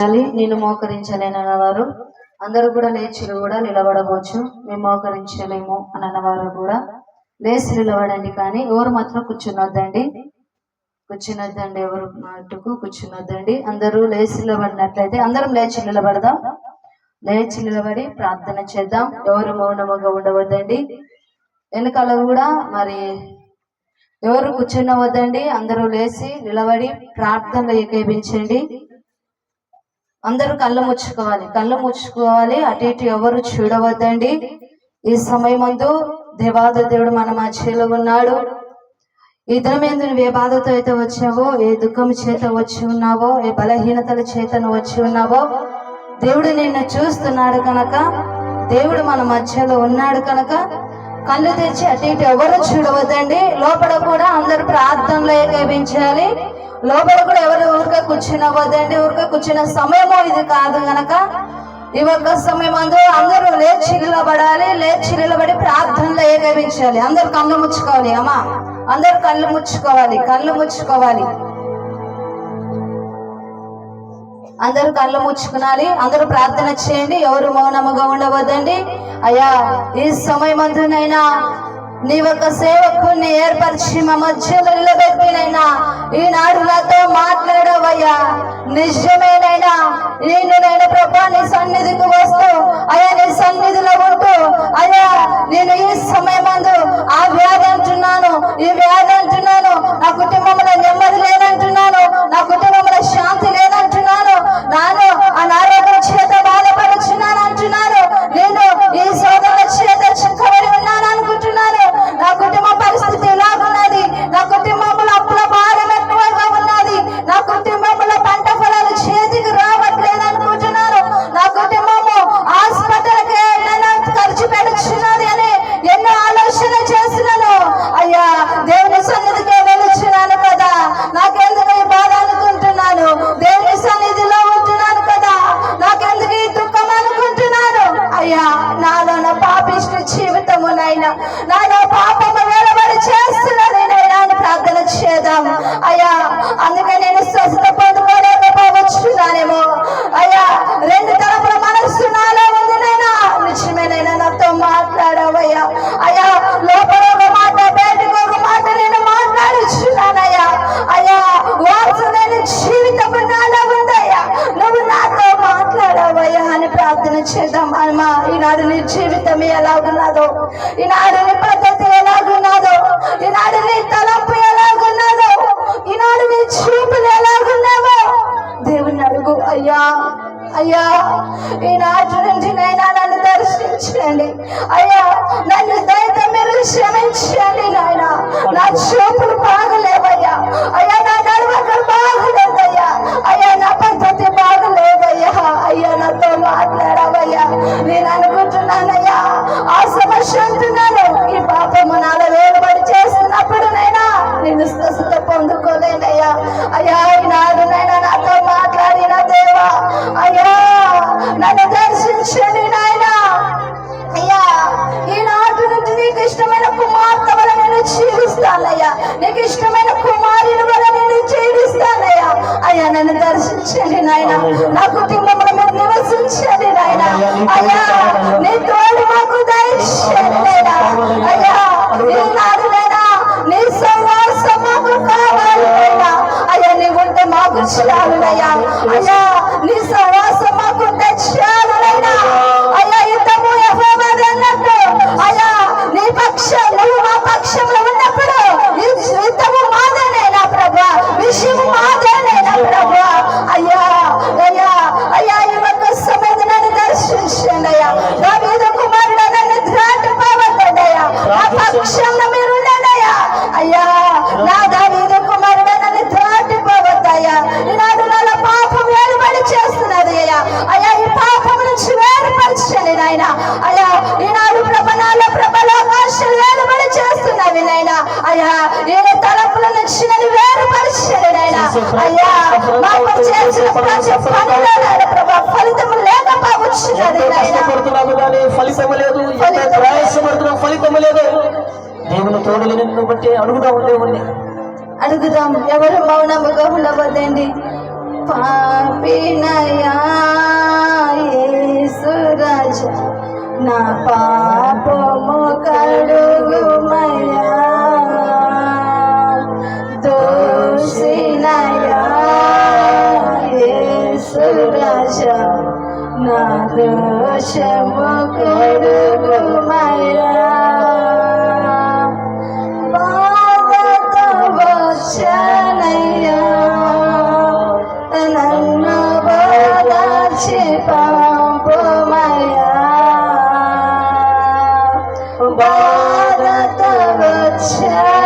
నేను మోకరించలేనన్న వారు అందరూ కూడా లేచిలు కూడా నిలబడవచ్చు. మేము మోకరించలేము అని అన్నవారు కూడా లేచి నిలబడండి కానీ ఎవరు మాత్రం కూర్చున్నొద్దండి కూర్చున్నొద్దండి ఎవరు మటుకు కూర్చున్నొద్దండి అందరూ లేచి నిలబడినట్లయితే అందరం లేచి నిలబడదాం. లేచి నిలబడి ప్రార్థన చేద్దాం. ఎవరు మౌనముగా ఉండవద్దండి. వెనకాల కూడా మరి ఎవరు కూర్చున్నవద్దండి అందరూ లేచి నిలబడి ప్రార్థనలు ఏకీపించండి అందరూ కళ్ళు ముచ్చుకోవాలి. కళ్ళు ముచ్చుకోవాలి. అటు ఇటు ఎవరు చూడవద్దండి. ఈ సమయమందు దేవాద దేవుడు మన మధ్యలో ఉన్నాడు. ఈ ఎందు నువ్వు ఏ బాధతో అయితే వచ్చావో ఏ దుఃఖం చేత వచ్చి ఉన్నావో ఏ బలహీనతల చేతను వచ్చి ఉన్నావో దేవుడు నిన్ను చూస్తున్నాడు కనుక దేవుడు మన మధ్యలో ఉన్నాడు కనుక కళ్ళు తెచ్చి అటు ఇటు ఎవరు చూడవద్దండి. లోపల కూడా అందరు ప్రార్థనలో ఏకీపించాలి లోపల కూడా ఎవరు ఊరికే కూర్చునవద్దండి ఊరికే కూర్చున్న సమయము ఇది కాదు గనక. ఈ ఒక్క సమయం అందరూ అందరూ లేచి నిలబడాలి లేచి నిలబడి ప్రార్థనలో ఏకీపించాలి అందరూ కళ్ళు ముచ్చుకోవాలి అమ్మా. అందరూ కళ్ళు ముచ్చుకోవాలి కళ్ళు ముచ్చుకోవాలి. అందరూ కళ్ళు ముచ్చుకునాలి అందరూ ప్రార్థన చేయండి. ఎవరు మౌనముగా ఉండవద్దండి. అయ్యా ఈ సమయమందునైనా నీ ఒక సేవకుని ఏర్పరిచి మా మధ్యలో నిలబెట్టినైనా ఈనాడు నాతో మాట్లాడవయ్యా. నిజమేనైనా నేను నేను ప్రభా నీ సన్నిధికి వస్తూ అయ్యా నీ సన్నిధిలో ఉంటూ అయ్యా నేను ఈ సమయమందు ఆ వ్యాధి అంటున్నాను ఈ వ్యాధి అంటున్నాను నా కుటుంబంలో నెమ్మది లేదంటున్నాను నా కుటుంబంలో శాంతి లేదంటున్నాను నాను అనారోగ్యం చేత బాధపడుచున్నాను అంటున్నాను నేను ఈ సోదరుల చేత చిక్కబడి কোটি ప్రార్థన చేద్దాం అమ్మా. ఈనాడు నీ జీవితం ఎలాగున్నదో ఈనాడు నీ పద్ధతి ఎలాగున్నదో ఈనాడు నీ తలంపు ఎలాగున్నదో ఈనాడు నీ చూపులు ఎలాగున్నావో దేవుని అడుగు. అయ్యా అయ్యా ఈనాటి నుంచి నైనా నన్ను దర్శించండి. అయ్యా నన్ను దయతో మీరు క్షమించండి నాయన. నా చూపులు బాగలేవయ్యా అయ్యా నా నడవకలు బాగలేదయ్యా అయ్యా నా పద్ధతి బాగలేదయ్యా అయ్యా నాతో మాట్లాడవయ్యా. నేను అనుకుంటున్నానయ్యా ఆ సమస్య అంటున్నాను ఈ పాపము నాలో వేలుబడి చేస్తున్నప్పుడు నైనా నేను స్వస్థత పొందుకోలేనయ్యా. అయ్యా ఈనాడు నైనా నాతో మాట్లాడిన దేవా అయ్యా నన్ను దర్శించండి నాయనా. అయ్యా ఈనాటి నుంచి నీకు ఇష్టమైన కుమార్తె వల్ల నేను జీవిస్తానయ్యా. నీకు ఇష్టమైన కుమారుని వల్ల నేను జీవిస్తానయ్యా. అయ్యా నన్ను దర్శించండి నాయన. నా కుటుంబంలో నివసించండి నాయన. అయ్యా నీ తోడు మాకు దయచేయండి. అయ్యా ఈనాడు నాయనా నీ సహవాసం మాకు కావాలి. అయ్యా నీ ఉంటే మాకు చాలునయ్యా అయ్యా నీ సహవాసం మాకుంటే చాలునైనా అయ్యా యెహోవాది అన్నట్టు. అయ్యా నీ పక్షం నువ్వు ప్రయాసపడుతున్నాం ఫలితము లేదు దేవుని తోడులు నిన్ను బట్టి అడుగుతా ఉండే అడుగుదాం ఎవరు మౌనముగా ఉండవద్దండి పాపినయా నా పాపము కడుగుమయా దోషినయా నా దోషము కడుగుమయా వచ్చనయ్యా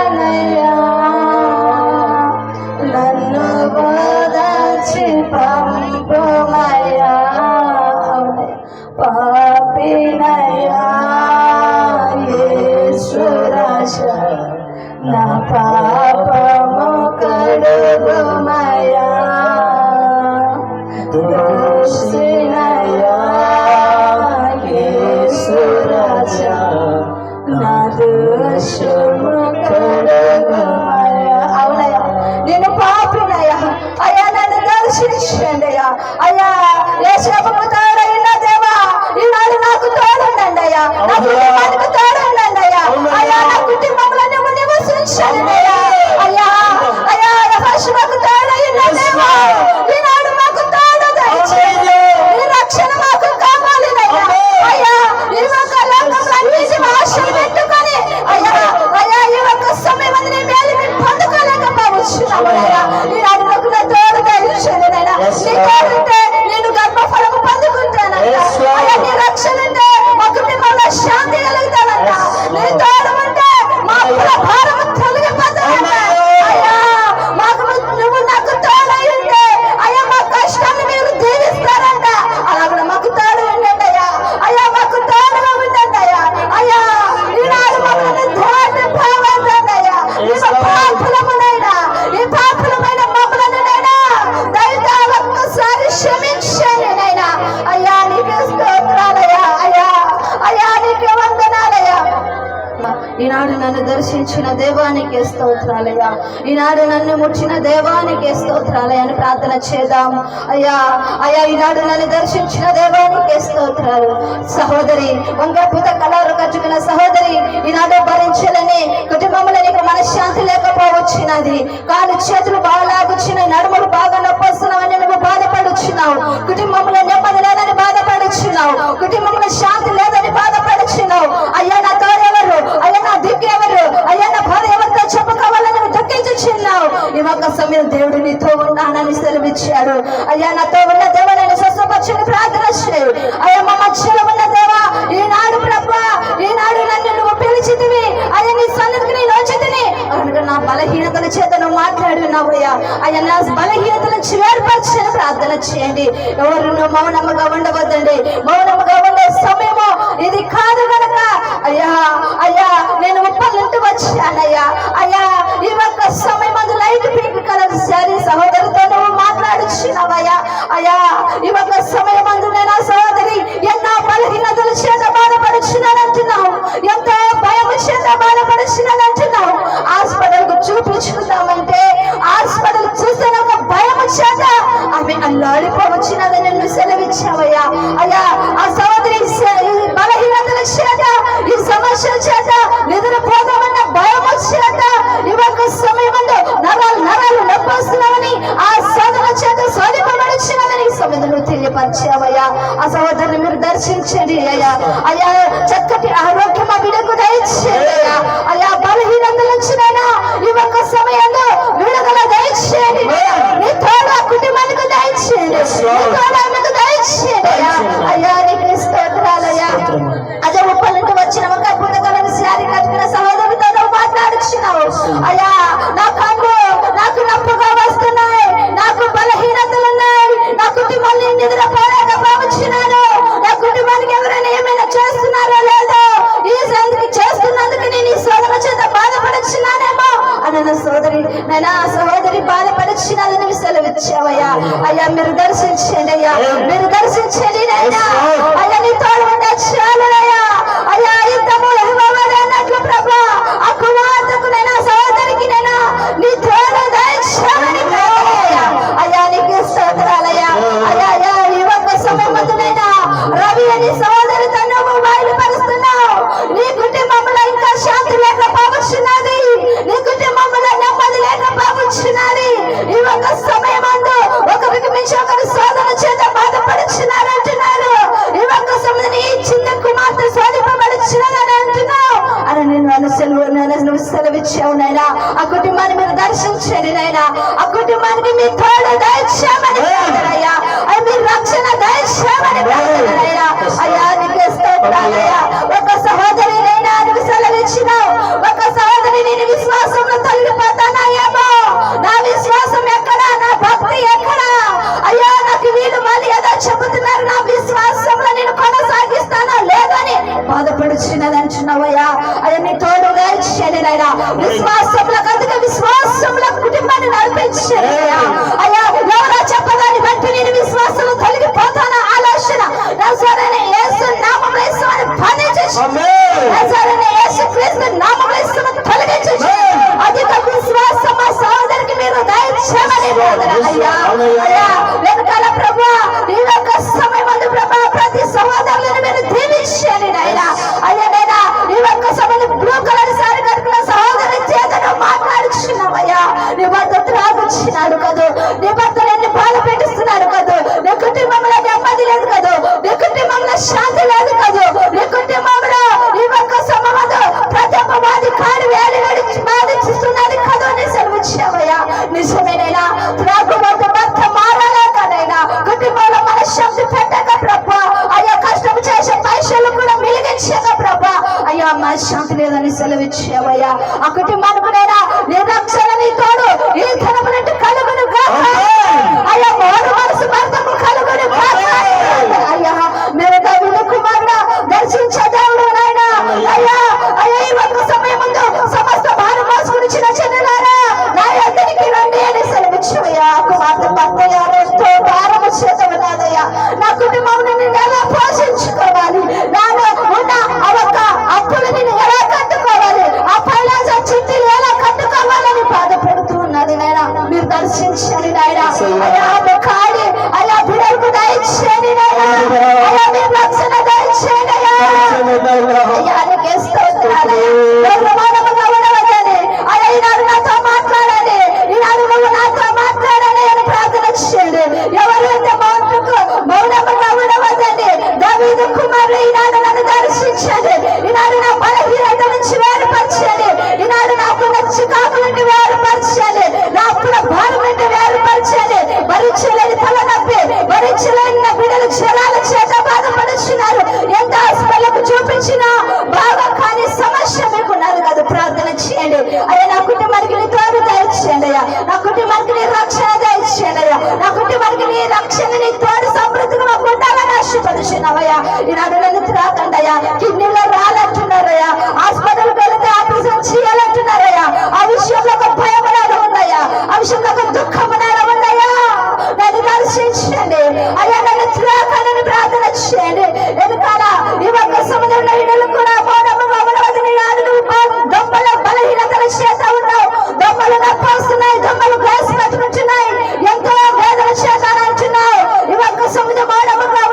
మా ఈనాడు నన్ను ముచ్చిన దేవానికి స్తోత్రాలయాన్ని ప్రార్థన చేద్దాం. అయ్యా అయ్యా ఈనాడు నన్ను దర్శించిన దేవానికి స్తోత్రాలు. సహోదరి వంగపూత కళారు కట్టుకున్న సహోదరి ఈనాడు భరించలేని కుటుంబంలో నీకు మనశ్శాంతి లేకపోవచ్చినది. కాలు చేతులు బాగా లాగుచ్చినాయి నడుములు బాగా నొప్పొస్తున్నావని నువ్వు బాధపడుచున్నావు. కుటుంబంలో నెమ్మది లేదని బాధపడుచున్నావు. కుటుంబంలో శాంతి లేదని బాధపడుచున్నావు అయ్యా నా తోడెవరు అయ్యా నా దిక్కు ఎవరు అయ్యా నా బాధ ఎవరితో చెప్పుకోవాలని నువ్వు దుఃఖించుచున్నావు ఈ ఒక్క సమయం దేవుడు నీతో ఉన్నానని సెలవిచ్చాడు. అయ్యా నాతో ఉన్న దేవ నేను స్వస్థపరచని ప్రార్థన చేయు. అయ్యా మా మధ్యలో ఉన్న దేవా ఈనాడు ప్రభా ఈనాడు నన్ను నువ్వు పిలిచితివి. అయ్యా నీ సన్నిధికి నేను వచ్చితిని. కనుక నా బలహీనతల చేత నువ్వు మాట్లాడున్నావు అయ్యా. అయ్యా నా బలహీనతల నుంచి వేర్పరచని ప్రార్థన చేయండి. ఎవరు నువ్వు మౌనముగా ఉండవద్దండి. మౌనముగా ఉండే సమయము ఇది కాదు గనక అయ్యా అయ్యా నేను ఉప్పలుంటూ వచ్చానయ్యా. బలహీనతల చేత బాధపడుచున్నానంటున్నావు ఎంతో భయం చేత బాధపడుచున్నానంటున్నావు హాస్పిటల్కు చూపించుకుందామంటే హాస్పిటల్ చూస్తే ఒక భయం చేత ఆమె అల్లాడిపోవచ్చినది నిన్ను సెలవిచ్చావయ్యా. అయ్యా ఆ సహోదరి బలహీనతల చేత ఈ సమస్యల చేత సమయంలో నువ్వు తెలియపరిచావయ్యా. ఆ సహోదరుని మీరు దర్శించండి అయ్యా. అయ్యా చక్కటి ఆరోగ్యం ఆ బిడ్డకు దయచేయండి అయ్యా. అయ్యా బలహీనతల నుంచినైనా ఈ ఒక్క సమయంలో విడుదల దయచేయండి నీ తోడు ఆ కుటుంబానికి దయచేయండి. నీ తోడు ఆమెకు దయచేయండి అయ్యా. అయ్యా నీకు స్తోత్రాలయ్యా అదే ఉప్పలంటూ వచ్చిన ఒక అద్భుతకరమైన శారీ కట్టుకున్న సహోదరుడితో నువ్వు మాట్లాడుచున్నావు. అయ్యా నా కుటుంబాన్ని నా కుటుంబానికి ఎవరైనా ఏమైనా చేస్తున్నారో లేదో ఈ చేస్తున్నందుకు నేను ఈ సోదర చేత బాధపడుచున్నానేమో సోదరి నేను సహోదరి బాధపడుచున్నది నువ్వు సెలవిచ్చావయ్యా. అయ్యా మీరు దర్శించండి అయ్యా. మీరు దర్శించండి నైనా అయ్యా నీ తోడు ఉండే దయచేది ఆ కుటుంబానికి మీ తోడు దయచేయమని ప్రార్థనయ్యా. అవి మీ రక్షణ దయచేయమని ప్రార్థనయ్యా. అయ్యా నీకే స్తోత్రాలయ్యా. ఒక సహోదరి నువ్వు సెలవిచ్చినావు. ఒక సహోదరి నేను విశ్వాసంలో తొలగిపోతానాయేమో నా విశ్వాసం ఎక్కడ? నా భక్తి ఎక్కడ? అయ్యా నాకు వీళ్ళు మళ్ళీ ఏదో చెబుతున్నారు. నా విశ్వాసంలో నేను కొనసాగిస్తానా లేదా బాధపడుచున్నది అంటున్నావయ్యా అది తోడుగా ఇచ్చాను నాయన. విశ్వాసంలో కనుక విశ్వాసంలో కుటుంబాన్ని నడిపించాను అయ్యా చెప్పదాన్ని బట్టి నేను విశ్వాసంలో తొలగిపో కాదని సెలవిచ్చావయ్యా. ఒకటి ఈనాడు నుంచి కిడ్నీలో రాలంటున్నారయ్యా హాస్పిటల్కి వెళితే ఆపరేషన్ చేయాలంటున్నారయ్యా ఆ విషయంలో ఒక భయం అనేది ఉందయ్యా ఆ విషయంలో ఒక దుఃఖం అనేది ఉందయ్యా నన్ను దర్శించండి అయ్యా నన్ను రాకనని ప్రార్థన చేయండి ఎందుకలా ఈ ఒక్క సముద్రంలో ఇడలు కూడా మౌనము మమలవది నాడు నువ్వు దొంగల ఉన్నావు దొంగలు నప్పొస్తున్నాయి దొంగలు గ్లాస్ బతుకుతున్నాయి ఎంతో వేదన చేత అంటున్నావు ఈ ఒక్క సముద్ర మౌనముగా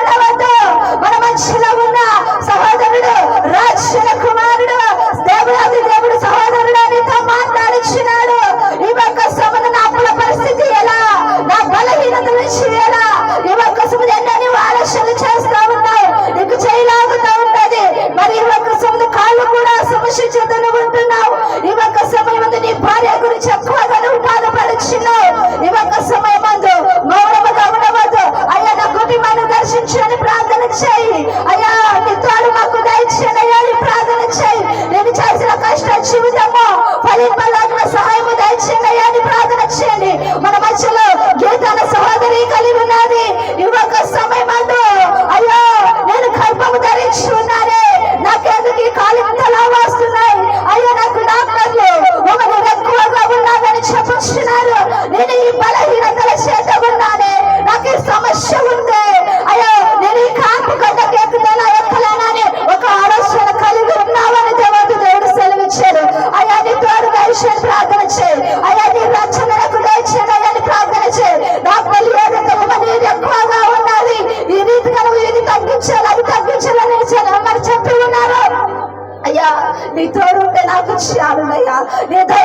因为他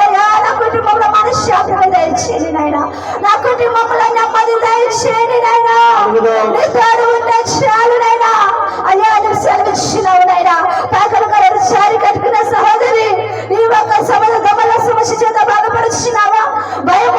అయ్యా నా కుటుంబంలో మనశ్శాంతిని దయచేయండి నాయన. నా కుటుంబంలో నెమ్మది దయచేయండి నాయన. నీ తోడు ఉంటే చాలు నాయనా. అయ్యా నువ్వు సెలవిచ్చినావు నాయనా. పేకలు కలరు చారి కట్టుకున్న సహోదరి ఈ ఒక్క సమయ దమల సమస్య చేత బాధపడుచున్నావా? భయం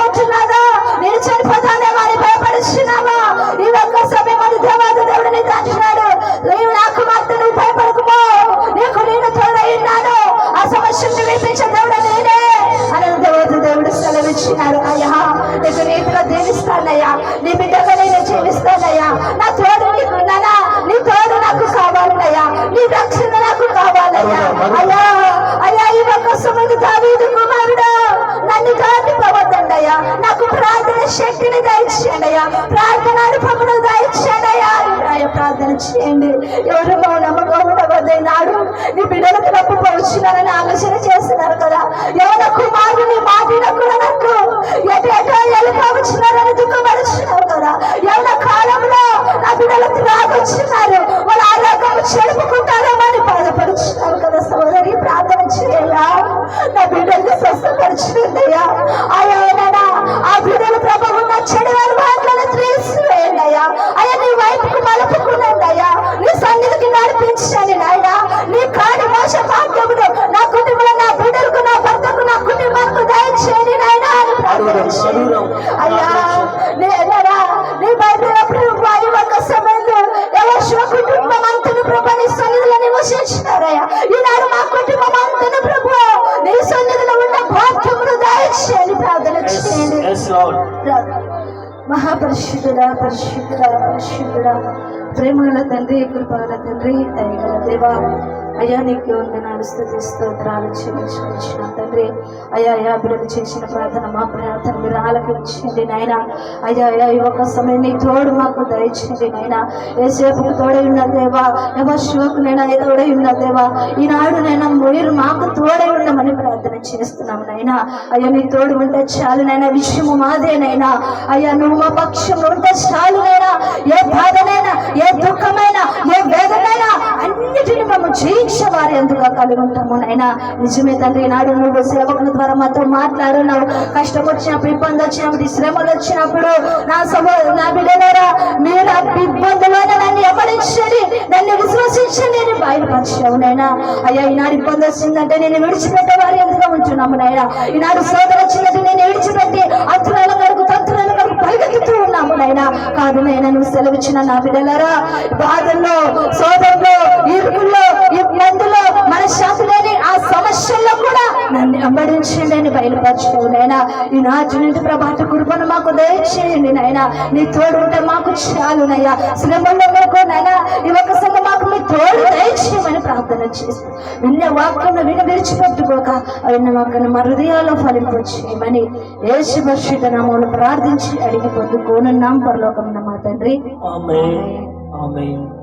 తండ్రి కృపగల తండ్రి దయగల దేవా. అయ్యా నీకు వందనాలు స్థుతి స్తోత్రాలు చెల్లించుకొచ్చిన తండ్రి. అయ్యా అయ్యా బిడ్డలు చేసిన ప్రార్థన మా ప్రార్థన మీరు ఆలకించండి నాయన. అయ్యా అయ్యా ఈ ఒక్క సమయం నీ తోడు మాకు దయచండి నాయన. ఏసేపుకు తోడై ఉన్న దేవా ఎవరు శివకు నైనా తోడై ఉన్న దేవా ఈనాడు నైనా మీరు మాకు తోడై ఉండమని ప్రార్థన చేస్తున్నాం నైనా అయ్యా నీ తోడు ఉంటే చాలు నైనా విషయము మాదేనైనా అయ్యా నువ్వు మా పక్షంలో ఉంటే చాలు నైనా ఏ బాధనైనా ఏ దుఃఖమైనా ఏ వేదనైనా అన్నిటిని మేము జయించ వారి ఎందుకు కలిగి ఉంటాము నాయన. నిజమే తండ్రి నాడు నువ్వు సేవకుల ద్వారా మాతో మాట్లాడున్నావు. కష్టం వచ్చినప్పుడు ఇబ్బంది వచ్చినప్పుడు శ్రమలు వచ్చినప్పుడు నా సభ నా బిడ్డలారా మీరు ఆ నన్ను ఎవరించండి నన్ను విశ్వసించండి నేను బయలుపరిచావు నాయన. అయ్యా ఈనాడు ఇబ్బంది వచ్చిందంటే నేను విడిచిపెట్టే వారి ఎందుకు ఉంటున్నాము నాయన. ఈనాడు సోదరు వచ్చిందంటే నేను విడిచిపెట్టి అత్తులను కడుగు తంత్రులను కడుగు పరిగెత్తుతూ ఉన్నాము నాయన. కాదు నైనా నువ్వు సెలవిచ్చిన నా బిడ్డలారా బాధల్లో సోదరులో ఇరుకుల్లో ఇబ్బందుల్లో మన లేని ఆ సమస్యల్లో కూడా నన్ను వెంబడించండి అని బయలుపరచావు నైనా ఈ నాటి నుండి ప్రభాత కృపను మాకు దయచేయండి నాయనా. నీ తోడు ఉంటే మాకు చాలునయ్యా శ్రమంలో మాకు నైనా ఈ ఒక్క సంగ మాకు మీ తోడు దయచేయమని ప్రార్థన చేస్తాం విన్న వాక్కును విన విడిచిపెట్టుకోక విన్న వాక్కును మా హృదయాల్లో ఫలింపు చేయమని యేసు పరిశుద్ధ ప్రార్థించి అడిగి పొద్దుకోనున్నాం పరలోకం మా తండ్రి. ఆమేన్. ఆమేన్.